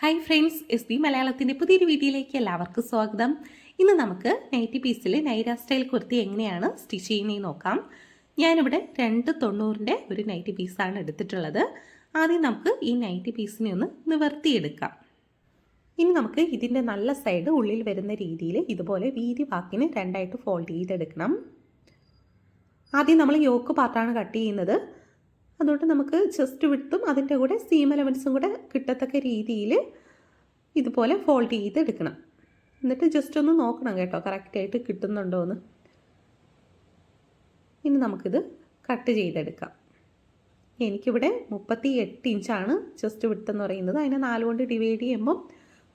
Hi friends S B മലയാളത്തിന്റെ പുതിയൊരു വീഡിയോയിലേക്ക് എല്ലാവർക്കും സ്വാഗതം. ഇന്ന് നമുക്ക് നൈറ്റി പീസിൽ നൈര സ്റ്റൈൽ കുർത്തി എങ്ങനെയാണ് സ്റ്റിച്ച് ചെയ്യുന്നതെന്ന് നോക്കാം. ഞാനിവിടെ രണ്ട് തൊണ്ണൂറിന്റെ ഒരു നൈറ്റി പീസാണ് എടുത്തിട്ടുള്ളത്. ആദ്യം നമുക്ക് ഈ നൈറ്റി പീസിനെ ഒന്ന് നിവർത്തിയെടുക്കാം. ഇനി നമുക്ക് ഇതിന്റെ നല്ല സൈഡ് ഉള്ളിൽ വരുന്ന രീതിയിൽ ഇതുപോലെ വീതി വാക്കിന് രണ്ടായിട്ട് ഫോൾഡ് ചെയ്തെടുക്കണം. ആദ്യം നമ്മൾ യോക്ക് പാർട്ടാണ് കട്ട് ചെയ്യുന്നത്. അതുകൊണ്ട് നമുക്ക് ജസ്റ്റ് വിട്ടും അതിന്റെ കൂടെ സീം എലവൻസും കൂടെ കിട്ടത്തക്ക രീതിയിൽ ഇതുപോലെ ഫോൾഡ് ചെയ്ത് എടുക്കണം എന്നിട്ട് ജസ്റ്റ് ഒന്ന് നോക്കണം കേട്ടോ കറക്റ്റായിട്ട് കിട്ടുന്നുണ്ടോ എന്ന്. ഇനി നമുക്കിത് കട്ട് ചെയ്തെടുക്കാം. എനിക്കിവിടെ മുപ്പത്തി എട്ട് ഇഞ്ചാണ് ചെസ്റ്റ് വിട്ടെന്ന് പറയുന്നത്. അതിനെ നാല് കൊണ്ട് ഡിവൈഡ് ചെയ്യുമ്പം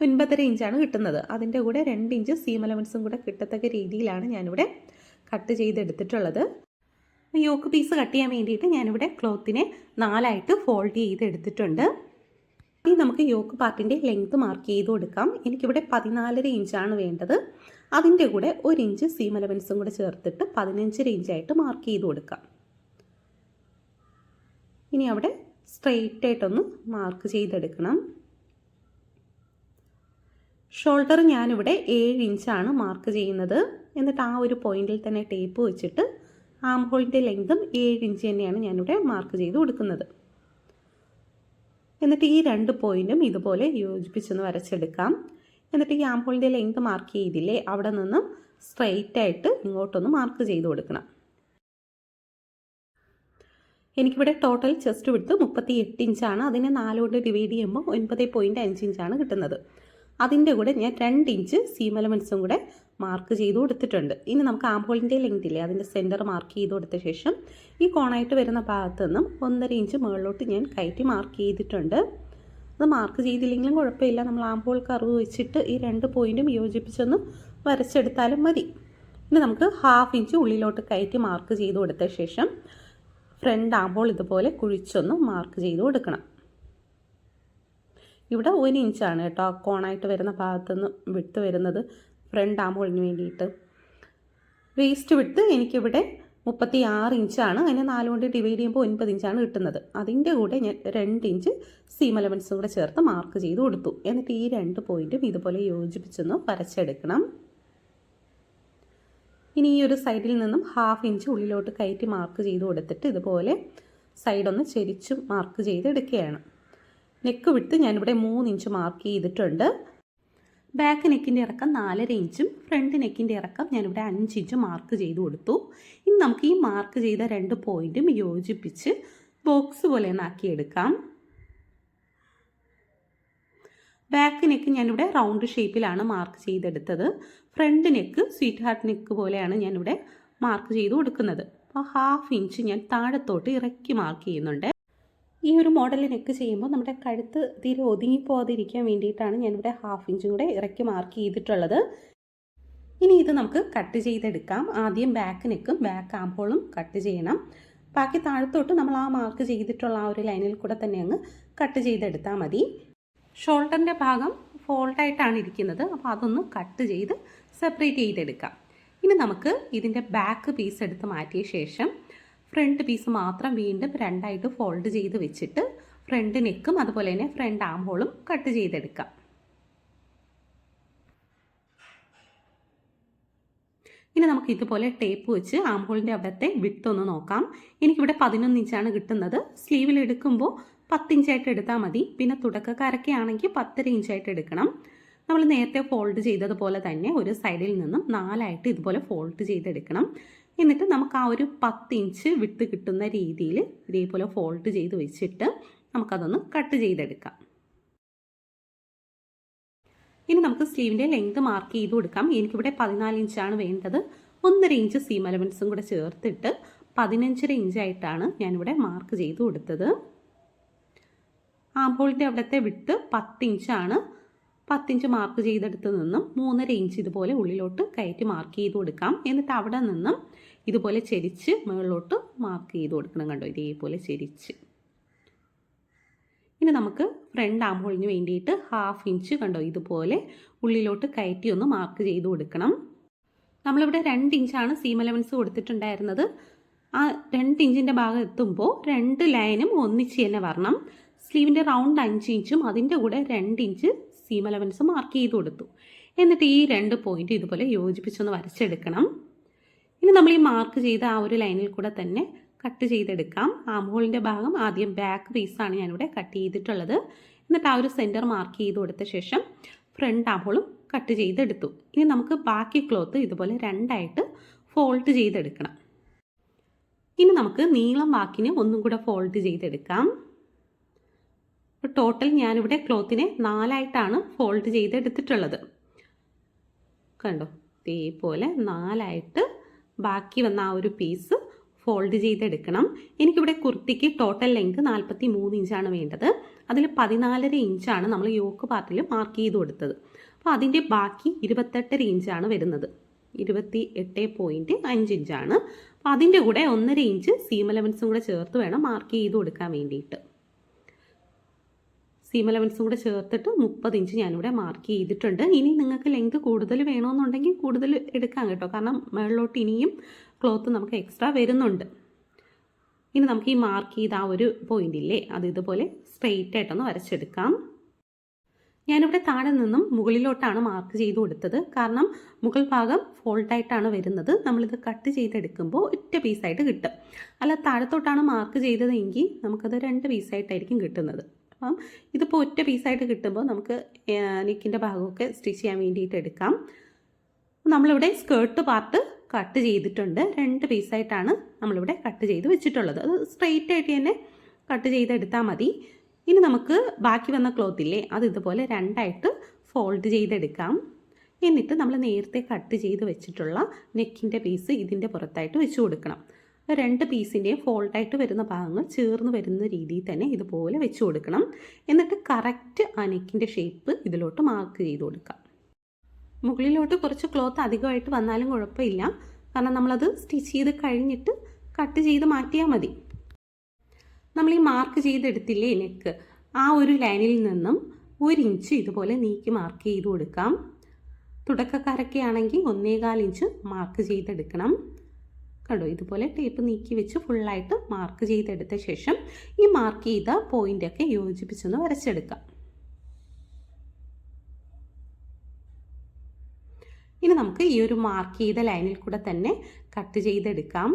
ഒൻപതര ഇഞ്ചാണ് കിട്ടുന്നത്. അതിന്റെ കൂടെ രണ്ട് ഇഞ്ച് സീം എലമെൻസും കൂടെ കിട്ടത്തക്ക രീതിയിലാണ് ഞാനിവിടെ കട്ട് ചെയ്തെടുത്തിട്ടുള്ളത്. യോക്ക് പീസ് കട്ട് ചെയ്യാൻ വേണ്ടിയിട്ട് ഞാനിവിടെ ക്ലോത്തിനെ നാലായിട്ട് ഫോൾഡ് ചെയ്ത് എടുത്തിട്ടുണ്ട് ഇനി നമുക്ക് യോക്ക് പാർട്ടിന്റെ ലെങ്ത് മാർക്ക് ചെയ്ത് കൊടുക്കാം. എനിക്കിവിടെ പതിനാലര ഇഞ്ചാണ് വേണ്ടത്. അതിന്റെ കൂടെ ഒരു ഇഞ്ച് സീം അലവൻസും കൂടെ ചേർത്തിട്ട് പതിനഞ്ചര ഇഞ്ചായിട്ട് മാർക്ക് ചെയ്ത് കൊടുക്കാം. ഇനി അവിടെ സ്ട്രെയിറ്റ് ആയിട്ടൊന്ന് മാർക്ക് ചെയ്തെടുക്കണം. ഷോൾഡർ ഞാനിവിടെ ഏഴ് ഇഞ്ചാണ് മാർക്ക് ചെയ്യുന്നത്. എന്നിട്ട് ആ ഒരു പോയിന്റിൽ തന്നെ ടേപ്പ് വെച്ചിട്ട് ആം ഹോളിന്റെ ലെങ്തും ഏഴ് ഇഞ്ച് തന്നെയാണ് ഞാനിവിടെ മാർക്ക് ചെയ്ത് കൊടുക്കുന്നത്. എന്നിട്ട് ഈ രണ്ട് പോയിന്റും ഇതുപോലെ യോജിപ്പിച്ചൊന്ന് വരച്ചെടുക്കാം. എന്നിട്ട് ഈ ആം ഹോളിന്റെ ലെങ്ത് മാർക്ക് ചെയ്തില്ലേ അവിടെ നിന്നും സ്ട്രെയിറ്റ് ആയിട്ട് ഇങ്ങോട്ടൊന്ന് മാർക്ക് ചെയ്ത് കൊടുക്കണം. എനിക്കിവിടെ ടോട്ടൽ ചെസ്റ്റ് വിടുത്ത് മുപ്പത്തി എട്ട് ഇഞ്ചാണ് അതിനെ നാലുകൊണ്ട് ഡിവൈഡ് ചെയ്യുമ്പോൾ ഒൻപത് പോയിന്റ് അഞ്ച് ഇഞ്ചാണ് കിട്ടുന്നത്. അതിന്റെ കൂടെ ഞാൻ രണ്ട് ഇഞ്ച് സീം എലമെൻസും കൂടെ മാർക്ക് ചെയ്തു കൊടുത്തിട്ടുണ്ട്. ഇനി നമുക്ക് ആംബോളിന്റെ ലെങ്ത് ഇല്ലേ? അതിന്റെ സെന്റർ മാർക്ക് ചെയ്ത് കൊടുത്ത ശേഷം ഈ കോണായിട്ട് വരുന്ന ഭാഗത്ത് നിന്നും ഒന്നര ഇഞ്ച് മുകളിലോട്ട് ഞാൻ കയറ്റി മാർക്ക് ചെയ്തിട്ടുണ്ട്. അത് മാർക്ക് ചെയ്തില്ലെങ്കിലും കുഴപ്പമില്ല. നമ്മൾ ആംബോൾ കർവ് വെച്ചിട്ട് ഈ രണ്ട് പോയിന്റും യോജിപ്പിച്ചൊന്ന് വരച്ചെടുത്താലും മതി. ഇനി നമുക്ക് ഹാഫ് ഇഞ്ച് ഉള്ളിലോട്ട് കയറ്റി മാർക്ക് ചെയ്ത് കൊടുത്ത ശേഷം ഫ്രണ്ട് ആകുമ്പോൾ ഇതുപോലെ കുഴിച്ചൊന്ന് മാർക്ക് ചെയ്ത് കൊടുക്കണം. ഇവിടെ ഒരു ഇഞ്ചാണ് കേട്ടോ. കോണായിട്ട് വരുന്ന ഭാഗത്തുനിന്ന് വിട്ട് വരുന്നത്. ഫ്രണ്ട് ആമ്പോളിന് വേണ്ടിയിട്ട്. വേസ്റ്റ് വിട്ട് എനിക്കിവിടെ മുപ്പത്തി ആറ് ഇഞ്ചാണ്. അതിനെ നാല് കൊണ്ട് ഡിവൈഡ് ചെയ്യുമ്പോൾ ഒൻപത് ഇഞ്ചാണ് കിട്ടുന്നത്. അതിന്റെ കൂടെ ഞാൻ രണ്ട് ഇഞ്ച് സീം എലമെൻസും കൂടെ ചേർത്ത് മാർക്ക് ചെയ്ത് കൊടുത്തു. എന്നിട്ട് ഈ രണ്ട് പോയിന്റും ഇതുപോലെ യോജിപ്പിച്ചൊന്ന് വരച്ചെടുക്കണം. ഇനി ഈ ഒരു സൈഡിൽ നിന്നും ഹാഫ് ഇഞ്ച് ഉള്ളിലോട്ട് കയറ്റി മാർക്ക് ചെയ്ത് കൊടുത്തിട്ട് ഇതുപോലെ സൈഡൊന്ന് ചെരിച്ച് മാർക്ക് ചെയ്തെടുക്കുകയാണ്. നെക്ക് വിട്ട് ഞാനിവിടെ മൂന്ന് ഇഞ്ച് മാർക്ക് ചെയ്തിട്ടുണ്ട്. ബാക്ക് നെക്കിന്റെ ഇറക്കം നാലര ഇഞ്ചും ഫ്രണ്ട് നെക്കിന്റെ ഇറക്കം ഞാനിവിടെ അഞ്ച് ഇഞ്ച് മാർക്ക് ചെയ്ത് കൊടുത്തു. ഇനി നമുക്ക് ഈ മാർക്ക് ചെയ്ത രണ്ട് പോയിന്റും യോജിപ്പിച്ച് ബോക്സ് പോലെ ഒന്നാക്കിയെടുക്കാം ബാക്ക് നെക്ക് ഞാനിവിടെ റൗണ്ട് ഷേപ്പിലാണ് മാർക്ക് ചെയ്തെടുത്തത്. Front neck sweetheart neck പോലെയാണ് ഞാനിവിടെ മാർക്ക് ചെയ്ത് കൊടുക്കുന്നത്. അപ്പോൾ ഹാഫ് ഇഞ്ച് ഞാൻ താഴത്തോട്ട് ഇറക്കി മാർക്ക് ചെയ്യുന്നുണ്ട്. ഈ ഒരു മോഡൽ നെക്ക് ചെയ്യുമ്പോൾ നമ്മുടെ കഴുത്ത് തീരെ ഒതുങ്ങി പോകാതിരിക്കാൻ വേണ്ടിയിട്ടാണ് ഞാനിവിടെ ഹാഫ് ഇഞ്ചും കൂടെ ഇറക്കി മാർക്ക് ചെയ്തിട്ടുള്ളത്. ഇനി ഇത് നമുക്ക് കട്ട് ചെയ്തെടുക്കാം. ആദ്യം ബാക്ക് നെക്കും ബാക്ക് ആമ്പോളും കട്ട് ചെയ്യണം. ബാക്കി താഴത്തോട്ട് നമ്മൾ ആ മാർക്ക് ചെയ്തിട്ടുള്ള ആ ഒരു ലൈനിൽ കൂടെ തന്നെ അങ്ങ് കട്ട് ചെയ്തെടുത്താൽ മതി. ഷോൾഡറിന്റെ ഭാഗം ഫോൾഡായിട്ടാണ് ഇരിക്കുന്നത്. അപ്പോൾ അതൊന്ന് കട്ട് ചെയ്ത് സെപ്പറേറ്റ് ചെയ്തെടുക്കാം. ഇനി നമുക്ക് ഇതിന്റെ ബാക്ക് പീസ് എടുത്ത് മാറ്റിയ ശേഷം ഫ്രണ്ട് പീസ് മാത്രം വീണ്ടും രണ്ടായിട്ട് ഫോൾഡ് ചെയ്ത് വെച്ചിട്ട് ഫ്രണ്ട് നെക്കും അതുപോലെ തന്നെ ഫ്രണ്ട് ആം ഹോളും കട്ട് ചെയ്തെടുക്കാം. ഇനി നമുക്ക് ഇതുപോലെ ടേപ്പ് വെച്ച് ആം ഹോളിന്റെ വിത്ത് വിട്ടൊന്ന് നോക്കാം. എനിക്കിവിടെ പതിനൊന്ന് ഇഞ്ചാണ് കിട്ടുന്നത്. സ്ലീവിൽ എടുക്കുമ്പോൾ പത്തിഞ്ചായിട്ട് എടുത്താൽ മതി. പിന്നെ തുടക്കക്കാരൊക്കെ ആണെങ്കിൽ പത്തര ഇഞ്ചായിട്ട് എടുക്കണം. നമ്മൾ നേരത്തെ ഫോൾഡ് ചെയ്തതുപോലെ തന്നെ ഒരു സൈഡിൽ നിന്നും നാലായിട്ട് ഇതുപോലെ ഫോൾഡ് ചെയ്തെടുക്കണം. എന്നിട്ട് നമുക്ക് ആ ഒരു പത്ത് ഇഞ്ച് വിട്ട് കിട്ടുന്ന രീതിയിൽ ഇതേപോലെ ഫോൾഡ് ചെയ്ത് വെച്ചിട്ട് നമുക്കതൊന്ന് കട്ട് ചെയ്തെടുക്കാം. ഇനി നമുക്ക് സ്ലീവിന്റെ ലെങ്ത് മാർക്ക് ചെയ്ത് കൊടുക്കാം. എനിക്കിവിടെ പതിനാല് ഇഞ്ചാണ് വേണ്ടത്. ഒന്നര ഇഞ്ച് സീം എലമെൻസും കൂടെ ചേർത്തിട്ട് പതിനഞ്ചര ഇഞ്ചായിട്ടാണ് ഞാനിവിടെ മാർക്ക് ചെയ്ത് കൊടുത്തത്. ആംബോളിന്റെ അവിടുത്തെ വിട്ട് പത്ത് ഇഞ്ചാണ് പത്തിഞ്ച് മാർക്ക് ചെയ്തെടുത്ത് നിന്നും മൂന്നര ഇഞ്ച് ഇതുപോലെ ഉള്ളിലോട്ട് കയറ്റി മാർക്ക് ചെയ്ത് കൊടുക്കാം. എന്നിട്ട് അവിടെ നിന്നും ഇതുപോലെ ചെരിച്ച് മുകളിലോട്ട് മാർക്ക് ചെയ്ത് കൊടുക്കണം കണ്ടോ? ഇതേപോലെ ചെരിച്ച്. ഇനി നമുക്ക് ഫ്രണ്ട് ആം ആംഹോളിന് വേണ്ടിയിട്ട് ഹാഫ് ഇഞ്ച് കണ്ടോ? ഇതുപോലെ ഉള്ളിലോട്ട് കയറ്റി ഒന്ന് മാർക്ക് ചെയ്ത് കൊടുക്കണം. നമ്മളിവിടെ രണ്ട് ഇഞ്ചാണ് സീം എലവൻസ് കൊടുത്തിട്ടുണ്ടായിരുന്നത്. ആ രണ്ട് ഇഞ്ചിന്റെ ഭാഗം എത്തുമ്പോൾ രണ്ട് ലൈനും ഒന്നിച്ച് തന്നെ വരണം. സ്ലീവിന്റെ റൗണ്ട് അഞ്ച് ഇഞ്ചും അതിന്റെ കൂടെ രണ്ട് ഇഞ്ച് സീം അലവൻസ് മാർക്ക് ചെയ്ത് കൊടുത്തു. എന്നിട്ട് ഈ രണ്ട് പോയിന്റ് ഇതുപോലെ യോജിപ്പിച്ചൊന്ന് വരച്ചെടുക്കണം. ഇനി നമ്മൾ ഈ മാർക്ക് ചെയ്ത ആ ഒരു ലൈനിൽ കൂടെ തന്നെ കട്ട് ചെയ്തെടുക്കാം. ആ ഹോളിന്റെ ഭാഗം ആദ്യം ബാക്ക് പീസാണ് ഞാനിവിടെ കട്ട് ചെയ്തിട്ടുള്ളത്. എന്നിട്ട് ആ ഒരു സെന്റർ മാർക്ക് ചെയ്ത് കൊടുത്ത ശേഷം ഫ്രണ്ട് ആം ഹോളും കട്ട് ചെയ്തെടുത്തു. ഇനി നമുക്ക് ബാക്കി ക്ലോത്ത് ഇതുപോലെ രണ്ടായിട്ട് ഫോൾഡ് ചെയ്തെടുക്കണം. ഇനി നമുക്ക് നീളം വാക്കിന് ഒന്നും കൂടെ ഫോൾഡ് ചെയ്തെടുക്കാം. ടോട്ടൽ ഞാനിവിടെ ക്ലോത്തിനെ നാലായിട്ടാണ് ഫോൾഡ് ചെയ്തെടുത്തിട്ടുള്ളത്. കണ്ടോ? ഇതേപോലെ നാലായിട്ട് ബാക്കി വന്ന ആ ഒരു പീസ് ഫോൾഡ് ചെയ്തെടുക്കണം. എനിക്കിവിടെ കുർത്തിക്ക് ടോട്ടൽ ലെങ്ത് നാൽപ്പത്തി മൂന്ന് ഇഞ്ചാണ് വേണ്ടത്. അതിൽ പതിനാലര ഇഞ്ചാണ് നമ്മൾ യോക്ക് പാർട്ടിൽ മാർക്ക് ചെയ്ത് കൊടുത്തത്. അപ്പോൾ അതിന്റെ ബാക്കി ഇരുപത്തെട്ടര ഇഞ്ചാണ് വരുന്നത്. ഇരുപത്തി എട്ട് പോയിന്റ് അഞ്ച് ഇഞ്ചാണ് അപ്പോൾ അതിന്റെ കൂടെ ഒന്നര ഇഞ്ച് സീം എലവൻസും കൂടെ ചേർത്ത് വേണം മാർക്ക് ചെയ്ത് കൊടുക്കാൻ വേണ്ടിയിട്ട്. സീം എലവൻസും കൂടെ ചേർത്തിട്ട് മുപ്പത് ഇഞ്ച് ഞാനിവിടെ മാർക്ക് ചെയ്തിട്ടുണ്ട്. ഇനി നിങ്ങൾക്ക് ലെങ്ത് കൂടുതൽ വേണമെന്നുണ്ടെങ്കിൽ കൂടുതൽ എടുക്കാം കേട്ടോ. കാരണം മുകളിലോട്ട് ഇനിയും ക്ലോത്ത് നമുക്ക് എക്സ്ട്രാ വരുന്നുണ്ട്. ഇനി നമുക്ക് ഈ മാർക്ക് ചെയ്ത ആ ഒരു പോയിന്റ് ഇല്ലേ? അത് ഇതുപോലെ സ്ട്രെയിറ്റ് ആയിട്ടൊന്ന് വരച്ചെടുക്കാം. ഞാനിവിടെ താഴെ നിന്നും മുകളിലോട്ടാണ് മാർക്ക് ചെയ്ത് കൊടുത്തത്. കാരണം മുകൾ ഭാഗം ഫോൾട്ടായിട്ടാണ് വരുന്നത്. നമ്മളിത് കട്ട് ചെയ്തെടുക്കുമ്പോൾ ഒറ്റ പീസായിട്ട് കിട്ടും. അല്ല താഴത്തോട്ടാണ് മാർക്ക് ചെയ്തതെങ്കിൽ നമുക്കത് രണ്ട് പീസായിട്ടായിരിക്കും കിട്ടുന്നത്. അപ്പം ഇതിപ്പോൾ ഒറ്റ പീസായിട്ട് കിട്ടുമ്പോൾ നമുക്ക് നെക്കിന്റെ ഭാഗമൊക്കെ സ്റ്റിച്ച് ചെയ്യാൻ വേണ്ടിയിട്ട് എടുക്കാം. നമ്മളിവിടെ സ്കേർട്ട് പാർട്ട് കട്ട് ചെയ്തിട്ടുണ്ട്. രണ്ട് പീസായിട്ടാണ് നമ്മളിവിടെ കട്ട് ചെയ്ത് വെച്ചിട്ടുള്ളത്. അത് സ്ട്രെയിറ്റ് ആയിട്ട് തന്നെ കട്ട് ചെയ്തെടുത്താൽ മതി. ഇനി നമുക്ക് ബാക്കി വന്ന ക്ലോത്തില്ലേ അത് ഇതുപോലെ രണ്ടായിട്ട് ഫോൾഡ് ചെയ്തെടുക്കാം. എന്നിട്ട് നമ്മൾ നേരത്തെ കട്ട് ചെയ്ത് വെച്ചിട്ടുള്ള നെക്കിന്റെ പീസ് ഇതിന്റെ പുറത്തായിട്ട് വെച്ച് കൊടുക്കണം. രണ്ട് പീസിന്റെയും ഫോൾട്ടായിട്ട് വരുന്ന ഭാഗങ്ങൾ ചേർന്ന് വരുന്ന രീതിയിൽ തന്നെ ഇതുപോലെ വെച്ച് കൊടുക്കണം. എന്നിട്ട് കറക്റ്റ് ആ നെക്കിന്റെ ഷേപ്പ് ഇതിലോട്ട് മാർക്ക് ചെയ്ത് കൊടുക്കാം. മുകളിലോട്ട് കുറച്ച് ക്ലോത്ത് അധികമായിട്ട് വന്നാലും കുഴപ്പമില്ല. കാരണം നമ്മളത് സ്റ്റിച്ച് ചെയ്ത് കഴിഞ്ഞിട്ട് കട്ട് ചെയ്ത് മാറ്റിയാൽ മതി. നമ്മൾ ഈ മാർക്ക് ചെയ്തെടുത്തില്ലേ നെക്ക് ആ ഒരു ലൈനിൽ നിന്നും ഒരു ഇഞ്ച് ഇതുപോലെ നീക്കി മാർക്ക് ചെയ്ത് കൊടുക്കാം. തുടക്കക്കാരൊക്കെ ആണെങ്കിൽ ഒന്നേകാൽ ഇഞ്ച് മാർക്ക് ചെയ്തെടുക്കണം. കണ്ടോ? ഇതുപോലെ ടേപ്പ് നീക്കി വെച്ച് ഫുള്ളായിട്ട് മാർക്ക് ചെയ്തെടുത്ത ശേഷം ഈ മാർക്ക് ചെയ്ത പോയിന്റൊക്കെ യോജിപ്പിച്ചൊന്ന് വരച്ചെടുക്കാം. ഇനി നമുക്ക് ഈ ഒരു മാർക്ക് ചെയ്ത ലൈനിൽ കൂടെ തന്നെ കട്ട് ചെയ്തെടുക്കാം.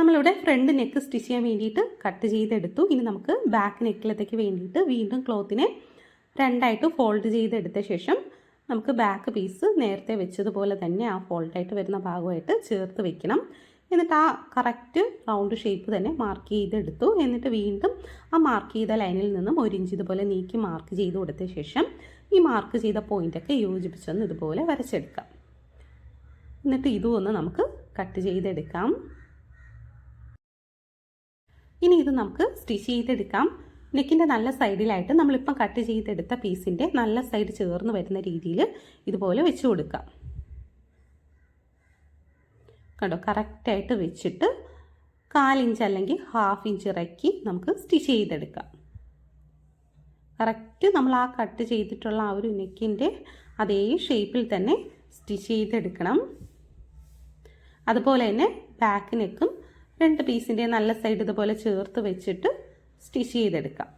നമ്മളിവിടെ ഫ്രണ്ട് നെക്ക് സ്റ്റിച്ച് ചെയ്യാൻ വേണ്ടിയിട്ട് കട്ട് ചെയ്തെടുത്തു. ഇനി നമുക്ക് ബാക്ക് നെക്കിലത്തേക്ക് വേണ്ടിയിട്ട് വീണ്ടും ക്ലോത്തിനെ രണ്ടായിട്ട് ഫോൾഡ് ചെയ്തെടുത്ത ശേഷം നമുക്ക് ബാക്ക് പീസ് നേരത്തെ വെച്ചതുപോലെ തന്നെ ആ ഫോൾഡായിട്ട് വരുന്ന ഭാഗമായിട്ട് ചേർത്ത് വെക്കണം. എന്നിട്ട് ആ കറക്റ്റ് റൗണ്ട് ഷേപ്പ് തന്നെ മാർക്ക് ചെയ്തെടുത്തു. എന്നിട്ട് വീണ്ടും ആ മാർക്ക് ചെയ്ത ലൈനിൽ നിന്നും ഒരു ഇഞ്ച് ഇതുപോലെ നീക്കി മാർക്ക് ചെയ്ത് കൊടുത്ത ശേഷം ഈ മാർക്ക് ചെയ്ത പോയിന്റൊക്കെ യോജിപ്പിച്ചൊന്ന് ഇതുപോലെ വരച്ചെടുക്കാം. എന്നിട്ട് ഇതും ഒന്ന് നമുക്ക് കട്ട് ചെയ്തെടുക്കാം. ഇനി ഇത് നമുക്ക് സ്റ്റിച്ച് ചെയ്തെടുക്കാം. നെക്കിന്റെ നല്ല സൈഡിലായിട്ട് നമ്മളിപ്പം കട്ട് ചെയ്തെടുത്ത പീസിന്റെ നല്ല സൈഡ് ചേർന്ന് വരുന്ന രീതിയിൽ ഇതുപോലെ വെച്ച് കൊടുക്കാം. കണ്ടോ? കറക്റ്റായിട്ട് വെച്ചിട്ട് കാലിഞ്ച് അല്ലെങ്കിൽ ഹാഫ് ഇഞ്ച് ഇറക്കി നമുക്ക് സ്റ്റിച്ച് ചെയ്തെടുക്കാം. കറക്റ്റ് നമ്മൾ ആ കട്ട് ചെയ്തിട്ടുള്ള ആ ഒരു നെക്കിന്റെ അതേ ഷേപ്പിൽ തന്നെ സ്റ്റിച്ച് ചെയ്തെടുക്കണം. അതുപോലെ തന്നെ ബാക്ക് നെക്കും രണ്ട് പീസിന്റെ നല്ല സൈഡ് ഇതുപോലെ ചേർത്ത് വെച്ചിട്ട് സ്റ്റിച്ച് ചെയ്തെടുക്കാം.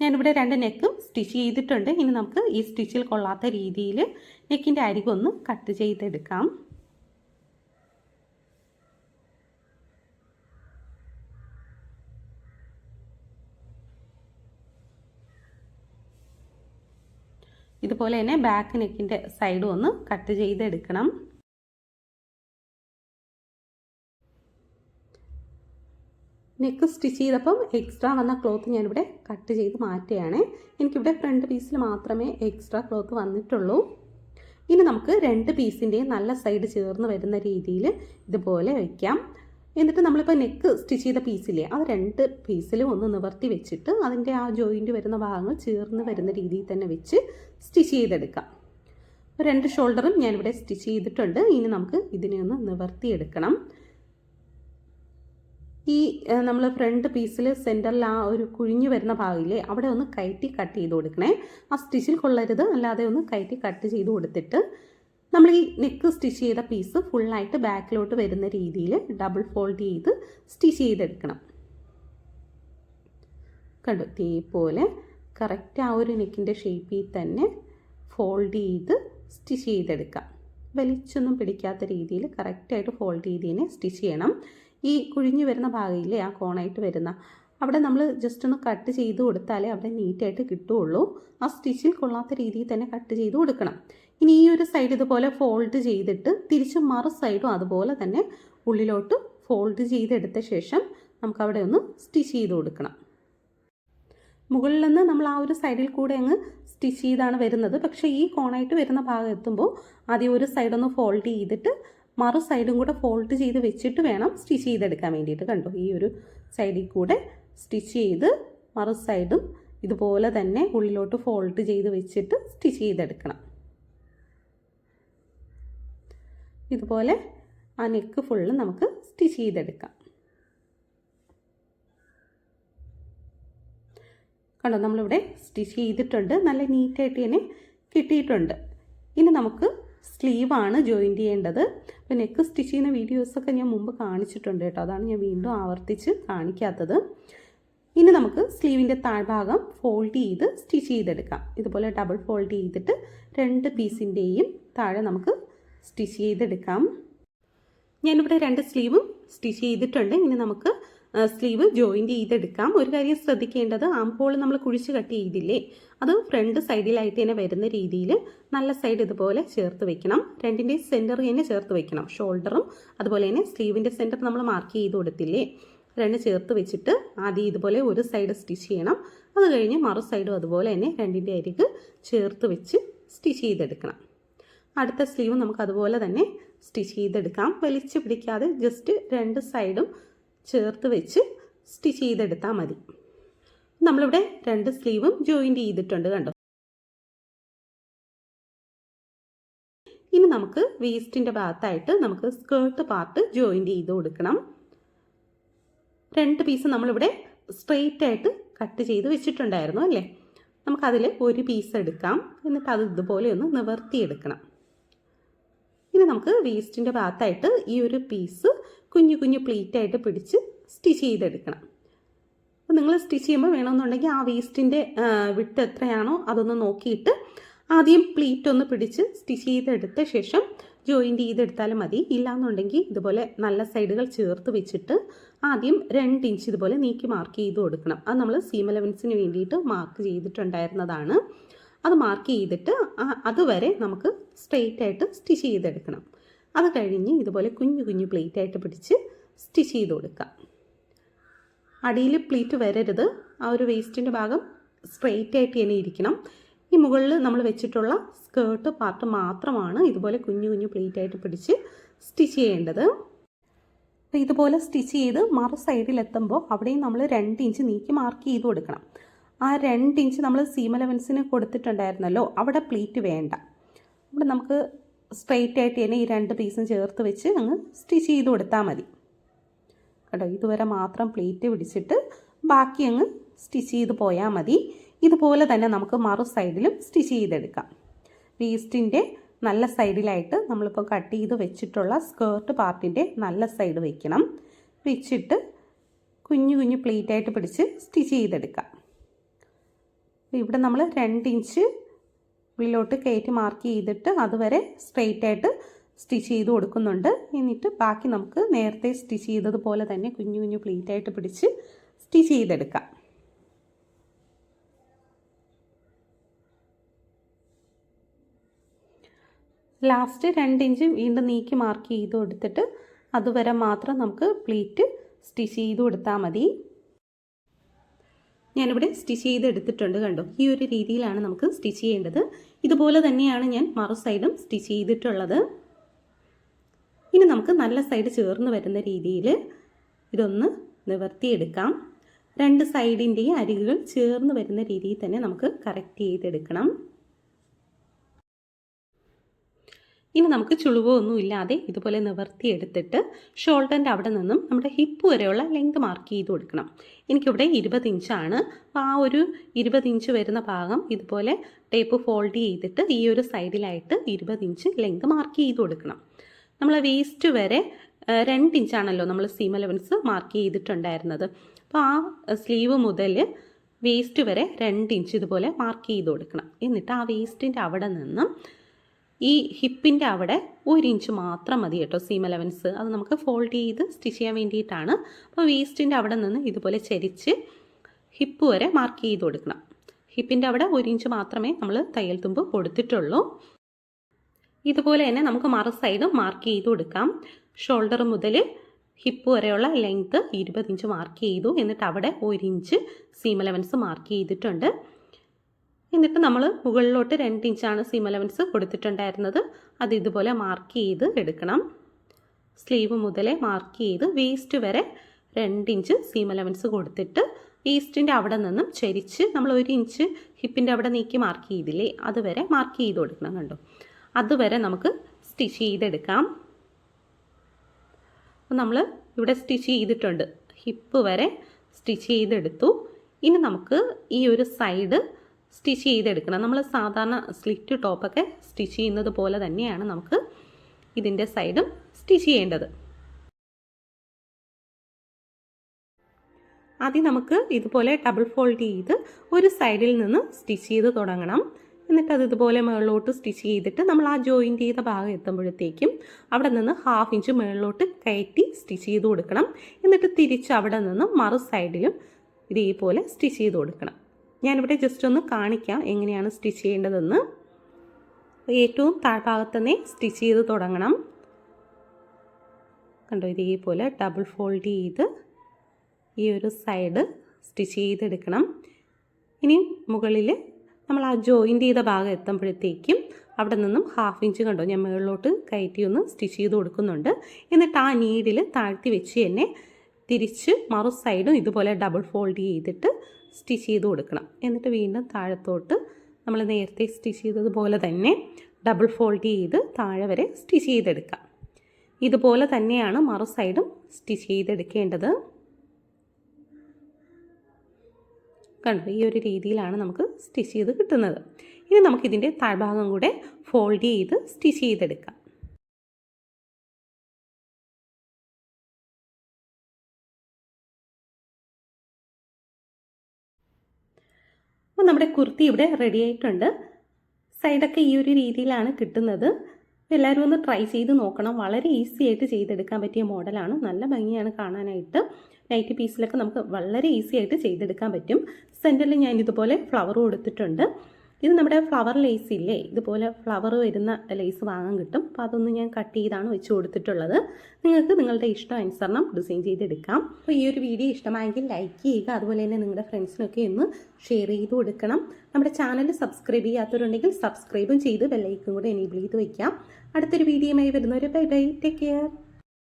ഞാനിവിടെ രണ്ട് നെക്കും സ്റ്റിച്ച് ചെയ്തിട്ടുണ്ട്. ഇനി നമുക്ക് ഈ സ്റ്റിച്ചിൽ കൊള്ളാത്ത രീതിയിൽ നെക്കിന്റെ അരികൊന്ന് കട്ട് ചെയ്തെടുക്കാം. ഇതുപോലെ തന്നെ ബാക്ക് നെക്കിന്റെ സൈഡും ഒന്ന് കട്ട് ചെയ്തെടുക്കണം. നെക്ക് സ്റ്റിച്ച് ചെയ്തപ്പം എക്സ്ട്രാ വന്ന ക്ലോത്ത് ഞാനിവിടെ കട്ട് ചെയ്ത് മാറ്റുകയാണ്. എനിക്കിവിടെ ഫ്രണ്ട് പീസിൽ മാത്രമേ എക്സ്ട്രാ ക്ലോത്ത് വന്നിട്ടുള്ളൂ. ഇനി നമുക്ക് രണ്ട് പീസിന്റെയും നല്ല സൈഡ് ചേർന്ന് വരുന്ന രീതിയിൽ ഇതുപോലെ വയ്ക്കാം എന്നിട്ട് നമ്മളിപ്പോൾ നെക്ക് സ്റ്റിച്ച് ചെയ്ത പീസില്ലേ അത് രണ്ട് പീസിലും ഒന്ന് നിവർത്തി വെച്ചിട്ട് അതിന്റെ ആ ജോയിന്റ് വരുന്ന ഭാഗങ്ങൾ ചേർന്ന് വരുന്ന രീതിയിൽ തന്നെ വെച്ച് സ്റ്റിച്ച് ചെയ്തെടുക്കാം. രണ്ട് ഷോൾഡറും ഞാനിവിടെ സ്റ്റിച്ച് ചെയ്തിട്ടുണ്ട്. ഇനി നമുക്ക് ഇതിനെ ഒന്ന് നിവർത്തിയെടുക്കണം. ഈ നമ്മൾ ഫ്രണ്ട് പീസിൽ സെന്ററിൽ ആ ഒരു കുഴിഞ്ഞു വരുന്ന ഭാഗമില്ലേ അവിടെ ഒന്ന് കയറ്റി കട്ട് ചെയ്ത് കൊടുക്കണേ. ആ സ്റ്റിച്ചിൽ കൊള്ളരുത് അല്ലാതെ ഒന്ന് കയറ്റി കട്ട് ചെയ്ത് കൊടുത്തിട്ട് നമ്മൾ ഈ നെക്ക് സ്റ്റിച്ച് ചെയ്ത പീസ് ഫുള്ളായിട്ട് ബാക്കിലോട്ട് വരുന്ന രീതിയിൽ ഡബിൾ ഫോൾഡ് ചെയ്ത് സ്റ്റിച്ച് ചെയ്തെടുക്കണം. കണ്ടു? ഇതേപോലെ കറക്റ്റ് ആ ഒരു നെക്കിന്റെ ഷേപ്പിൽ തന്നെ ഫോൾഡ് ചെയ്ത് സ്റ്റിച്ച് ചെയ്തെടുക്കാം. വലിച്ചൊന്നും പിടിക്കാത്ത രീതിയിൽ കറക്റ്റായിട്ട് ഫോൾഡ് ചെയ്ത് തന്നെ സ്റ്റിച്ച് ചെയ്യണം. ഈ കുഴിഞ്ഞു വരുന്ന ഭാഗമില്ലേ ആ കോണായിട്ട് വരുന്ന അവിടെ നമ്മൾ ജസ്റ്റ് ഒന്ന് കട്ട് ചെയ്ത് കൊടുത്താലേ അവിടെ നീറ്റായിട്ട് കിട്ടുകയുള്ളൂ. ആ സ്റ്റിച്ചിൽ കൊള്ളാത്ത രീതിയിൽ തന്നെ കട്ട് ചെയ്ത് കൊടുക്കണം. ഇനി ഈ ഒരു സൈഡ് ഇതുപോലെ ഫോൾഡ് ചെയ്തിട്ട് തിരിച്ച് മറു സൈഡും അതുപോലെ തന്നെ ഉള്ളിലോട്ട് ഫോൾഡ് ചെയ്തെടുത്ത ശേഷം നമുക്കവിടെ ഒന്ന് സ്റ്റിച്ച് ചെയ്ത് കൊടുക്കണം. മുകളിൽ നിന്ന് നമ്മൾ ആ ഒരു സൈഡിൽ കൂടെ അങ്ങ് സ്റ്റിച്ച് ചെയ്താണ് വരുന്നത്. പക്ഷേ ഈ കോണായിട്ട് വരുന്ന ഭാഗം എത്തുമ്പോൾ ആദ്യം ഒരു സൈഡൊന്ന് ഫോൾഡ് ചെയ്തിട്ട് മറു സൈഡും കൂടെ ഫോൾഡ് ചെയ്ത് വെച്ചിട്ട് വേണം സ്റ്റിച്ച് ചെയ്തെടുക്കാൻ വേണ്ടിയിട്ട്. കണ്ടോ? ഈ ഒരു സൈഡിൽ കൂടെ സ്റ്റിച്ച് ചെയ്ത് മറു സൈഡും ഇതുപോലെ തന്നെ ഉള്ളിലോട്ട് ഫോൾഡ് ചെയ്ത് വെച്ചിട്ട് സ്റ്റിച്ച് ചെയ്തെടുക്കണം. ഇതുപോലെ ആ നെക്ക് ഫുള്ള് നമുക്ക് സ്റ്റിച്ച് ചെയ്തെടുക്കാം. കണ്ടോ നമ്മളിവിടെ സ്റ്റിച്ച് ചെയ്തിട്ടുണ്ട്. നല്ല നീറ്റായിട്ട് തന്നെ കിട്ടിയിട്ടുണ്ട്. ഇനി നമുക്ക് സ്ലീവാണ് ജോയിന്റ് ചെയ്യേണ്ടത്. അപ്പോൾ നെക്ക് സ്റ്റിച്ച് ചെയ്യുന്ന വീഡിയോസൊക്കെ ഞാൻ മുമ്പ് കാണിച്ചിട്ടുണ്ട് കേട്ടോ. അതാണ് ഞാൻ വീണ്ടും ആവർത്തിച്ച് കാണിക്കാത്തത്. ഇനി നമുക്ക് സ്ലീവിന്റെ താഴ്ഭാഗം ഫോൾഡ് ചെയ്ത് സ്റ്റിച്ച് ചെയ്തെടുക്കാം. ഇതുപോലെ ഡബിൾ ഫോൾഡ് ചെയ്തിട്ട് രണ്ട് പീസിന്റെയും താഴെ നമുക്ക് സ്റ്റിച്ച് ചെയ്തെടുക്കാം. ഞാനിവിടെ രണ്ട് സ്ലീവും സ്റ്റിച്ച് ചെയ്തിട്ടുണ്ട്. ഇനി നമുക്ക് സ്ലീവ് ജോയിന്റ് ചെയ്തെടുക്കാം. ഒരു കാര്യം ശ്രദ്ധിക്കേണ്ടത് ആംപോൾ നമ്മൾ കുഴിച്ച് കട്ട് ചെയ്തില്ലേ അത് ഫ്രണ്ട് സൈഡിലായിട്ട് തന്നെ വരുന്ന രീതിയിൽ നല്ല സൈഡ് ഇതുപോലെ ചേർത്ത് വെക്കണം. രണ്ടിന്റെയും സെന്റർ തന്നെ ചേർത്ത് വെക്കണം. ഷോൾഡറും അതുപോലെ തന്നെ സ്ലീവിന്റെ സെന്റർ നമ്മൾ മാർക്ക് ചെയ്ത് കൊടുത്തില്ലേ. രണ്ട് ചേർത്ത് വെച്ചിട്ട് ആദ്യം ഇതുപോലെ ഒരു സൈഡ് സ്റ്റിച്ച് ചെയ്യണം. അത് കഴിഞ്ഞ് മറു സൈഡും അതുപോലെ തന്നെ രണ്ടിന്റെ അരിക്ക് ചേർത്ത് വെച്ച് സ്റ്റിച്ച് ചെയ്തെടുക്കണം. അടുത്ത സ്ലീവ് നമുക്ക് അതുപോലെ തന്നെ സ്റ്റിച്ച് ചെയ്തെടുക്കാം. വലിച്ചു പിടിക്കാതെ ജസ്റ്റ് രണ്ട് സൈഡും ചേർത്ത് വെച്ച് സ്റ്റിച്ച് ചെയ്തെടുത്താൽ മതി. നമ്മളിവിടെ രണ്ട് സ്ലീവും ജോയിന്റ് ചെയ്തിട്ടുണ്ട് കണ്ടോ? ഇനി നമുക്ക് വേസ്റ്റിന്റെ ഭാഗത്തായിട്ട് നമുക്ക് സ്കേർട്ട് പാർട്ട് ജോയിന്റ് ചെയ്ത് കൊടുക്കണം. രണ്ട് പീസ് നമ്മളിവിടെ സ്ട്രെയിറ്റ് ആയിട്ട് കട്ട് ചെയ്ത് വെച്ചിട്ടുണ്ടായിരുന്നു അല്ലേ? നമുക്കതിൽ ഒരു പീസ് എടുക്കാം. എന്നിട്ട് അത് ഇതുപോലെ ഒന്ന് നിവർത്തിയെടുക്കണം. ഇനി നമുക്ക് വേസ്റ്റിന്റെ ഭാഗത്തായിട്ട് ഈ ഒരു പീസ് കുഞ്ഞു കുഞ്ഞു പ്ലേറ്റായിട്ട് പിടിച്ച് സ്റ്റിച്ച് ചെയ്തെടുക്കണം. അപ്പോൾ നിങ്ങൾ സ്റ്റിച്ച് ചെയ്യുമ്പോൾ വേണമെന്നുണ്ടെങ്കിൽ ആ വേസ്റ്റിന്റെ വിട്ട് എത്രയാണോ അതൊന്ന് നോക്കിയിട്ട് ആദ്യം പ്ലീറ്റ് ഒന്ന് പിടിച്ച് സ്റ്റിച്ച് ചെയ്തെടുത്ത ശേഷം ജോയിന്റ് ചെയ്തെടുത്താലും മതി. ഇല്ലാന്നുണ്ടെങ്കിൽ ഇതുപോലെ നല്ല സൈഡുകൾ ചേർത്ത് വെച്ചിട്ട് ആദ്യം രണ്ട് ഇഞ്ച് ഇതുപോലെ നീക്കി മാർക്ക് ചെയ്ത് കൊടുക്കണം. അത് നമ്മൾ സീം അലവൻസിന് വേണ്ടിയിട്ട് മാർക്ക് ചെയ്തിട്ടുണ്ടായിരുന്നതാണ്. അത് മാർക്ക് ചെയ്തിട്ട് അതുവരെ നമുക്ക് സ്ട്രെയിറ്റ് ആയിട്ട് സ്റ്റിച്ച് ചെയ്തെടുക്കണം. അത് കഴിഞ്ഞ് ഇതുപോലെ കുഞ്ഞു കുഞ്ഞു പ്ലേറ്റ് ആയിട്ട് പിടിച്ച് സ്റ്റിച്ച് ചെയ്ത് കൊടുക്കാം. അടിയിൽ പ്ലീറ്റ് വരരുത്. ആ ഒരു വേസ്റ്റിന്റെ ഭാഗം സ്ട്രെയിറ്റ് ആയിട്ട് തന്നെ ഇരിക്കണം. ഈ മുകളിൽ നമ്മൾ വെച്ചിട്ടുള്ള സ്കേർട്ട് പാർട്ട് മാത്രമാണ് ഇതുപോലെ കുഞ്ഞു കുഞ്ഞു പ്ലേറ്റ് ആയിട്ട് പിടിച്ച് സ്റ്റിച്ച് ചെയ്യേണ്ടത്. അപ്പോൾ ഇതുപോലെ സ്റ്റിച്ച് ചെയ്ത് മറ സൈഡിൽ എത്തുമ്പോൾ അവിടെയും നമ്മൾ രണ്ട് ഇഞ്ച് നീക്കി മാർക്ക് ചെയ്ത് കൊടുക്കണം. ആ രണ്ട് ഇഞ്ച് നമ്മൾ സീം അലവൻസിന് കൊടുത്തിട്ടുണ്ടായിരുന്നല്ലോ അവിടെ പ്ലീറ്റ് വേണ്ട. അവിടെ നമുക്ക് സ്ട്രെയിറ്റ് ആയിട്ട് തന്നെ ഈ രണ്ട് പീസും ചേർത്ത് വെച്ച് അങ്ങ് സ്റ്റിച്ച് ചെയ്ത് കൊടുത്താൽ മതി. കേട്ടോ ഇതുവരെ മാത്രം പ്ലീറ്റ് പിടിച്ചിട്ട് ബാക്കി അങ്ങ് സ്റ്റിച്ച് ചെയ്ത് പോയാൽ മതി. ഇതുപോലെ തന്നെ നമുക്ക് മറു സൈഡിലും സ്റ്റിച്ച് ചെയ്തെടുക്കാം. വേസ്റ്റിന്റെ നല്ല സൈഡിലായിട്ട് നമ്മളിപ്പോൾ കട്ട് ചെയ്ത് വെച്ചിട്ടുള്ള സ്കേർട്ട് പാർട്ടിന്റെ നല്ല സൈഡ് വയ്ക്കണം വെച്ചിട്ട് കുഞ്ഞു കുഞ്ഞു പ്ലേറ്റായിട്ട് പിടിച്ച് സ്റ്റിച്ച് ചെയ്തെടുക്കാം. ഇവിടെ നമ്മൾ രണ്ട് ഇഞ്ച് ഉള്ളിലോട്ട് കയറ്റി മാർക്ക് ചെയ്തിട്ട് അതുവരെ സ്ട്രെയിറ്റ് ആയിട്ട് സ്റ്റിച്ച് ചെയ്ത് കൊടുക്കുന്നുണ്ട്. എന്നിട്ട് ബാക്കി നമുക്ക് നേരത്തെ സ്റ്റിച്ച് ചെയ്തതുപോലെ തന്നെ കുഞ്ഞു കുഞ്ഞു പ്ലീറ്റായിട്ട് പിടിച്ച് സ്റ്റിച്ച് ചെയ്തെടുക്കാം. ലാസ്റ്റ് രണ്ട് ഇഞ്ച് വീണ്ടും നീക്കി മാർക്ക് ചെയ്ത് കൊടുത്തിട്ട് അതുവരെ മാത്രം നമുക്ക് പ്ലീറ്റ് സ്റ്റിച്ച് ചെയ്ത് കൊടുത്താൽ മതി. ഞാനിവിടെ സ്റ്റിച്ച് ചെയ്ത് എടുത്തിട്ടുണ്ട് കണ്ടോ? ഈ ഒരു രീതിയിലാണ് നമുക്ക് സ്റ്റിച്ച് ചെയ്യേണ്ടത്. ഇതുപോലെ തന്നെയാണ് ഞാൻ മറു സൈഡും സ്റ്റിച്ച് ചെയ്തിട്ടുള്ളത്. ഇനി നമുക്ക് നല്ല സൈഡ് ചേർന്ന് വരുന്ന രീതിയിൽ ഇതൊന്ന് നിവർത്തിയെടുക്കാം. രണ്ട് സൈഡിന്റെയും അരികുകൾ ചേർന്ന് വരുന്ന രീതിയിൽ തന്നെ നമുക്ക് കറക്റ്റ് ചെയ്തെടുക്കണം. ഇനി നമുക്ക് ചുളിവോ ഒന്നും ഇല്ലാതെ ഇതുപോലെ നിവർത്തിയെടുത്തിട്ട് ഷോൾഡറിന്റെ അവിടെ നിന്നും നമ്മുടെ ഹിപ്പ് വരെയുള്ള ലെങ്ത് മാർക്ക് ചെയ്ത് കൊടുക്കണം. എനിക്കിവിടെ ഇരുപത് ഇഞ്ചാണ് അപ്പോൾ ആ ഒരു ഇരുപത് ഇഞ്ച് വരുന്ന ഭാഗം ഇതുപോലെ ടേപ്പ് ഫോൾഡ് ചെയ്തിട്ട് ഈ ഒരു സൈഡിലായിട്ട് ഇരുപത് ഇഞ്ച് ലെങ്ത് മാർക്ക് ചെയ്ത് കൊടുക്കണം. നമ്മൾ വേസ്റ്റ് വരെ രണ്ട് ഇഞ്ചാണല്ലോ നമ്മൾ സീം അലവൻസ് മാർക്ക് ചെയ്തിട്ടുണ്ടായിരുന്നത്. അപ്പോൾ ആ സ്ലീവ് മുതൽ വേസ്റ്റ് വരെ രണ്ട് ഇഞ്ച് ഇതുപോലെ മാർക്ക് ചെയ്ത് കൊടുക്കണം. എന്നിട്ട് ആ വേസ്റ്റിന്റെ അവിടെ നിന്നും ഈ ഹിപ്പിന്റെ അവിടെ ഒരു ഇഞ്ച് മാത്രം മതി കേട്ടോ സീം അലവൻസ് അത് നമുക്ക് ഫോൾഡ് ചെയ്ത് സ്റ്റിച്ച് ചെയ്യാൻ വേണ്ടിയിട്ടാണ്. അപ്പോൾ വേസ്റ്റിന്റെ അവിടെ നിന്ന് ഇതുപോലെ ചരിച്ച് ഹിപ്പ് വരെ മാർക്ക് ചെയ്ത് കൊടുക്കണം. ഹിപ്പിന്റെ അവിടെ ഒരു ഇഞ്ച് മാത്രമേ നമ്മൾ തയ്യൽ തുമ്പ് കൊടുത്തിട്ടുള്ളൂ. ഇതുപോലെ തന്നെ നമുക്ക് മറു സൈഡും മാർക്ക് ചെയ്ത് കൊടുക്കാം. ഷോൾഡർ മുതൽ ഹിപ്പ് വരെയുള്ള ലെങ്ത്ത് ഇരുപത് ഇഞ്ച് മാർക്ക് ചെയ്തു. എന്നിട്ട് അവിടെ ഒരു ഇഞ്ച് സീം അലവൻസ് മാർക്ക് ചെയ്തിട്ടുണ്ട്. എന്നിട്ട് നമ്മൾ മുകളിലോട്ട് രണ്ട് ഇഞ്ചാണ് സീം അലവൻസ് കൊടുത്തിട്ടുണ്ടായിരുന്നത്. അത് ഇതുപോലെ മാർക്ക് ചെയ്ത് എടുക്കണം. സ്ലീവ് മുതലേ മാർക്ക് ചെയ്ത് വേസ്റ്റ് വരെ രണ്ട് ഇഞ്ച് സീം അലവൻസ് കൊടുത്തിട്ട് വേസ്റ്റിന്റെ അവിടെ നിന്നും ചരിച്ച് നമ്മൾ ഒരു ഇഞ്ച് ഹിപ്പിന്റെ അവിടെ നീക്കി മാർക്ക് ചെയ്തില്ലേ? അതുവരെ മാർക്ക് ചെയ്ത് കൊടുക്കണം കണ്ടോ? അതുവരെ നമുക്ക് സ്റ്റിച്ച് ചെയ്തെടുക്കാം. അപ്പോൾ നമ്മൾ ഇവിടെ സ്റ്റിച്ച് ചെയ്തിട്ടുണ്ട്. ഹിപ്പ് വരെ സ്റ്റിച്ച് ചെയ്തെടുത്തു. ഇനി നമുക്ക് ഈ ഒരു സൈഡ് സ്റ്റിച്ച് ചെയ്തെടുക്കണം. നമ്മൾ സാധാരണ സ്ലിറ്റ് ടോപ്പൊക്കെ സ്റ്റിച്ച് ചെയ്യുന്നത് പോലെ തന്നെയാണ് നമുക്ക് ഇതിന്റെ സൈഡും സ്റ്റിച്ച് ചെയ്യേണ്ടത്. ആദ്യം നമുക്ക് ഇതുപോലെ ഡബിൾ ഫോൾഡ് ചെയ്ത് ഒരു സൈഡിൽ നിന്ന് സ്റ്റിച്ച് ചെയ്ത് തുടങ്ങണം. എന്നിട്ട് അത് ഇതുപോലെ മുകളിലോട്ട് സ്റ്റിച്ച് ചെയ്തിട്ട് നമ്മൾ ആ ജോയിന്റ് ചെയ്ത ഭാഗം എത്തുമ്പോഴത്തേക്കും അവിടെ നിന്ന് ഹാഫ് ഇഞ്ച് മുകളിലോട്ട് കയറ്റി സ്റ്റിച്ച് ചെയ്ത് കൊടുക്കണം. എന്നിട്ട് തിരിച്ച് അവിടെ നിന്ന് മറു സൈഡിലും ഇതേപോലെ സ്റ്റിച്ച് ചെയ്ത് കൊടുക്കണം. ഞാനിവിടെ ജസ്റ്റ് ഒന്ന് കാണിക്കാം എങ്ങനെയാണ് സ്റ്റിച്ച് ചെയ്യേണ്ടതെന്ന്. ഏറ്റവും താഴ്ഭാഗത്ത് തന്നെ സ്റ്റിച്ച് ചെയ്ത് തുടങ്ങണം. കണ്ടോ ഇതേപോലെ ഡബിൾ ഫോൾഡ് ചെയ്ത് ഈ ഒരു സൈഡ് സ്റ്റിച്ച് ചെയ്തെടുക്കണം. ഇനി മുകളിൽ നമ്മൾ ആ ജോയിന്റ് ചെയ്ത ഭാഗം എത്തുമ്പോഴത്തേക്കും അവിടെ നിന്നും ഹാഫ് ഇഞ്ച് കണ്ടോ ഞാൻ മുകളിലോട്ട് കയറ്റി ഒന്ന് സ്റ്റിച്ച് ചെയ്ത് കൊടുക്കുന്നുണ്ട്. എന്നിട്ട് ആ നീഡിൽ താഴ്ത്തി വെച്ച് തന്നെ തിരിച്ച് മറു സൈഡും ഇതുപോലെ ഡബിൾ ഫോൾഡ് ചെയ്തിട്ട് സ്റ്റിച്ച് ചെയ്ത് കൊടുക്കണം. എന്നിട്ട് വീണ്ടും താഴത്തോട്ട് നമ്മൾ നേരത്തെ സ്റ്റിച്ച് ചെയ്തതുപോലെ തന്നെ ഡബിൾ ഫോൾഡ് ചെയ്ത് താഴെ വരെ സ്റ്റിച്ച് ചെയ്തെടുക്കാം. ഇതുപോലെ തന്നെയാണ് മറു സൈഡും സ്റ്റിച്ച് ചെയ്തെടുക്കേണ്ടത്. കണ്ടോ ഈ ഒരു രീതിയിലാണ് നമുക്ക് സ്റ്റിച്ച് ചെയ്ത് കിട്ടുന്നത്. ഇനി നമുക്കിതിന്റെ താഴ്ഭാഗം കൂടെ ഫോൾഡ് ചെയ്ത് സ്റ്റിച്ച് ചെയ്തെടുക്കാം. അപ്പോൾ നമ്മുടെ കുർത്തി ഇവിടെ റെഡി ആയിട്ടുണ്ട്. സൈഡൊക്കെ ഈ ഒരു രീതിയിലാണ് കിട്ടുന്നത്. എല്ലാവരും ഒന്ന് ട്രൈ ചെയ്ത് നോക്കണം. വളരെ ഈസി ആയിട്ട് ചെയ്തെടുക്കാൻ പറ്റിയ മോഡലാണ് നല്ല ഭംഗിയാണ് കാണാനായിട്ട്. നൈറ്റ് പീസിലൊക്കെ നമുക്ക് വളരെ ഈസി ആയിട്ട് ചെയ്തെടുക്കാൻ പറ്റും. സെന്ററിൽ ഞാൻ ഇതുപോലെ ഫ്ലവർ കൊടുത്തിട്ടുണ്ട് ഇത് നമ്മുടെ ഫ്ലവർ ലേസ് ഇല്ലേ? ഇതുപോലെ ഫ്ലവർ വരുന്ന ലേസ് വാങ്ങാൻ കിട്ടും. അപ്പോൾ അതൊന്ന് ഞാൻ കട്ട് ചെയ്താണ് വെച്ച് കൊടുത്തിട്ടുള്ളത്. നിങ്ങൾക്ക് നിങ്ങളുടെ ഇഷ്ടം അനുസരണം ഡിസൈൻ ചെയ്തെടുക്കാം. അപ്പോൾ ഈ ഒരു വീഡിയോ ഇഷ്ടമായെങ്കിൽ ലൈക്ക് ചെയ്യുക. അതുപോലെ തന്നെ നിങ്ങളുടെ ഫ്രണ്ട്സിനൊക്കെ ഒന്ന് ഷെയർ ചെയ്ത് കൊടുക്കണം. നമ്മുടെ ചാനൽ സബ്സ്ക്രൈബ് ചെയ്യാത്തവരുണ്ടെങ്കിൽ സബ്സ്ക്രൈബും ചെയ്ത് ബെല്ലൈക്കും കൂടെ എനേബിൾ ചെയ്ത് വയ്ക്കാം അടുത്തൊരു വീഡിയോയുമായി വരുന്നവർ ബൈ ബൈ ടേക്ക് കെയർ